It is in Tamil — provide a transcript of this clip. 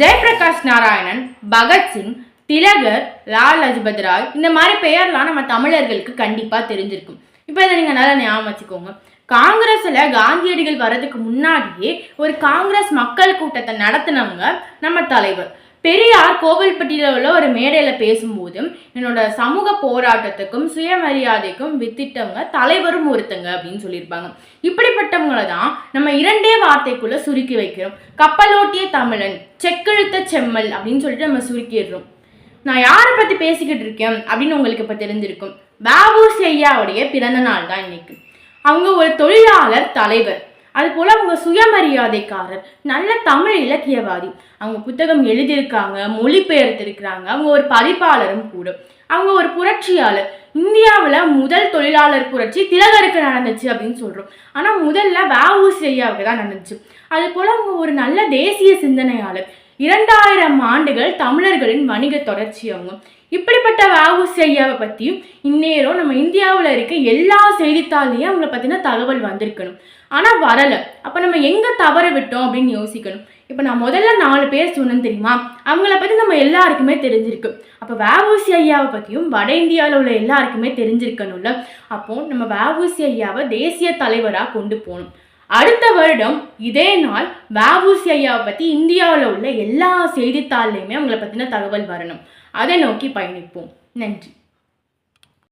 ஜெயபிரகாஷ் நாராயணன் பகத்சிங் திலகர் லால் லஜபத் ராய் இந்த மாதிரி பெயர்லாம் நம்ம தமிழர்களுக்கு கண்டிப்பாக தெரிஞ்சிருக்கும். இப்போ இதை நீங்கள் நல்லா ஞாபகம் வச்சுக்கோங்க. காங்கிரஸில் காந்தியடிகள் வர்றதுக்கு முன்னாடியே ஒரு காங்கிரஸ் மக்கள் கூட்டத்தை நடத்தினவங்க நம்ம தலைவர். பெரியார் கோவில்பட்டியில் உள்ள ஒரு மேடையில் பேசும்போது என்னோட சமூக போராட்டத்துக்கும் சுயமரியாதைக்கும் வித்திட்டவங்க தலைவரும் ஒருத்தங்க அப்படின்னு சொல்லியிருப்பாங்க. இப்படிப்பட்டவங்களை தான் நம்ம இரண்டே வார்த்தைக்குள்ள சுருக்கி வைக்கிறோம். கப்பலோட்டிய தமிழன் செக்கெழுத்த செம்மல் அப்படின்னு சொல்லிட்டு நம்ம சுருக்கிடுறோம். நான் யாரை பற்றி பேசிக்கிட்டு இருக்கேன் அப்படின்னு உங்களுக்கு இப்போ தெரிஞ்சிருக்கும். வஉசி ஐயாவுடைய பிறந்த நாள் தான் இன்னைக்கு. அவங்க ஒரு தொழிலாளர் தலைவர். அதுபோல் அவங்க சுயமரியாதைக்காரர் நல்ல தமிழ் இலக்கியவாதி. அவங்க புத்தகம் எழுதியிருக்காங்க மொழிபெயர்த்திருக்கிறாங்க. அவங்க ஒரு பதிப்பாளரும் கூட. அவங்க ஒரு புரட்சியாளர். இந்தியாவில் முதல் தொழிலாளர் புரட்சி திலகருக்கு நடந்துச்சு அப்படின்னு சொல்கிறோம் ஆனால் முதல்ல வஉசி ஐயாவுக்கு தான் நடந்துச்சு. அது போல் அவங்க ஒரு நல்ல தேசிய சிந்தனையாளர். இரண்டாயிரம் ஆண்டுகள் தமிழர்களின் வணிக தொடர்ச்சி ஆகும் இப்படிப்பட்ட வஉசி ஐயாவை பற்றியும் இந்நேரம் நம்ம இந்தியாவில் இருக்க எல்லா செய்தித்தாள்லையும் அவங்கள பற்றின தகவல் வந்திருக்கணும். ஆனால் வரலை. அப்போ நம்ம எங்கே தவற விட்டோம் அப்படின்னு யோசிக்கணும். இப்போ நான் முதல்ல நாலு பேர் சொன்னேன் தெரியுமா? அவங்கள பற்றி நம்ம எல்லாருக்குமே தெரிஞ்சிருக்கு. அப்போ வஉசி ஐயாவை பற்றியும் வட இந்தியாவில் உள்ள எல்லாருக்குமே தெரிஞ்சிருக்கணும்ல. அப்போ நம்ம வஉசி ஐயாவை தேசிய தலைவராக கொண்டு போகணும். அடுத்த வருடம் இதே நாள் வஉசி ஐயாவை பற்றி இந்தியாவில் உள்ள எல்லா செய்தித்தாள்லையுமே அவங்கள பற்றின தகவல் வரணும். அதை நோக்கி பயணிப்போம். நன்றி.